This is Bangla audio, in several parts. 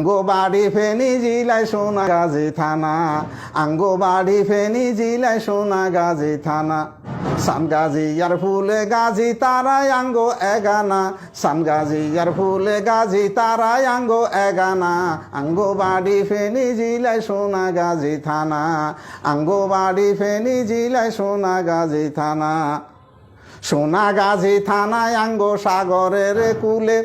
আঙ্গো বাড়ি ফেনি জিলাই সোনা গাজী থানা। আঙ্গো বাড়ি ফেনি জিলাই সোনা গাজী থানা। সান গাজী আর ফুলে গাজী তারাই আঙ্গো এগানা। সান গাজী আর ফুলে গাজী তারাই আঙ্গো এগানা। আঙ্গো বাড়ি ফেনি জিলাই সোনা গাজী থানা। আঙ্গো বাড়ি ফেনি জিলাই সোনা গাজী থানা। সোনা থানায় আঙ্গো সাগরের কুলে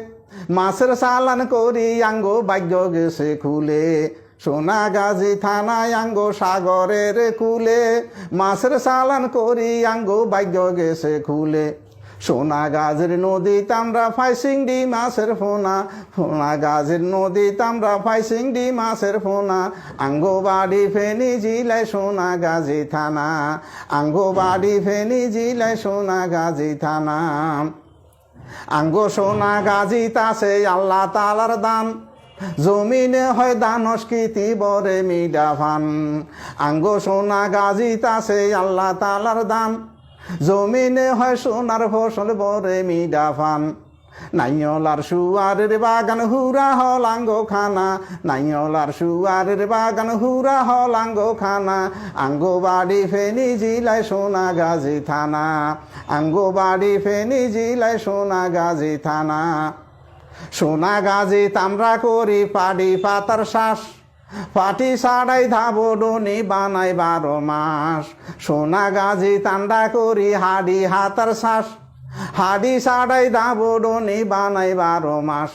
মাছের সালান করি, আঙ্গো ভাগ্য গেছে খুলে। সোনা গাজী থানায় আঙ্গো সাগরের কুলে। মাছের সালান করি, আঙ্গো ভাগ্য গেছে খুলে। সোনা গাজের নদী তামরা ফাইসিংডি মাছের ফোনা। ফোনা গাজের নদী তামরা ফাইসিংডি মাছের ফোনা। আঙ্গো বাড়ি ফেনি জিলাই সোনা গাজী থানা। আঙ্গো বাড়ি ফেনি জিলাই সোনা গাজী থানা। আঙ্গো সোনা গাজি তাসে আল্লাহ তালার দান। জমিনে হয় দানস্কৃতি বরে মিডা ভান আঙ্গো সোনা গাজী তাসে আল্লাহ তালার দান। জমিনে হয় সোনার ফসল বরে মিডা ফান। নাইয়লার সুয়ারের বাগান, হুরা হলাঙ্গো খানা নাইয়লার সুয়ারের বাগান, হুরা হলাঙ্গো খানা আঙ্গো বাড়ি ফেনি জিলাই সোনা গাজী থানা। আঙ্গো বাড়ি ফেনি জিলাই সোনা গাজী থানা। সোনা গাজী তামরা করি পাডি পাতার শ্বাস। পাটি সাড়াই ধাবডনি বানাই বারো মাস। সোনা গাজী তান্ডা করি হাডি হাতার শ্বাস। হাডি সাড়াই দাবডনি বানাই বারো মাস।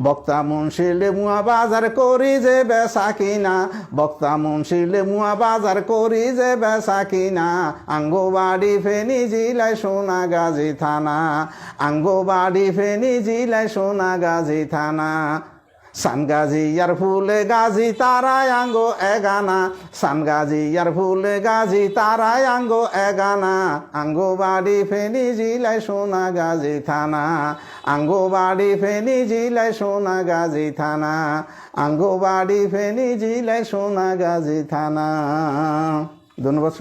বক্তা মুন্সিলে মুয়া বাজার করি যে বেসা কিনা। বক্তা মুন্সিলে মুয়া বাজার করি যে বেসা কিনা। আঙ্গো বাড়ি ফেনি জিলাই সোনা গাজি থানা। আঙ্গো বাড়ি ফেনি জিলাই সোনা গাজী থানা। সান গাজী আর ফুলে গাজী তারাই আঙ্গো এগানা সান গাজী আর ফুলে গাজী তারাই আঙ্গো এগানা আঙ্গো বাড়ি ফেনি জিলাই সোনা গাজী থানা। আঙ্গো বাড়ি ফেনি জিলাই সোনা গাজী থানা। আঙ্গো বাড়ি ফেনি জিলাই সোনা গাজী থানা। ধন্যবাদ।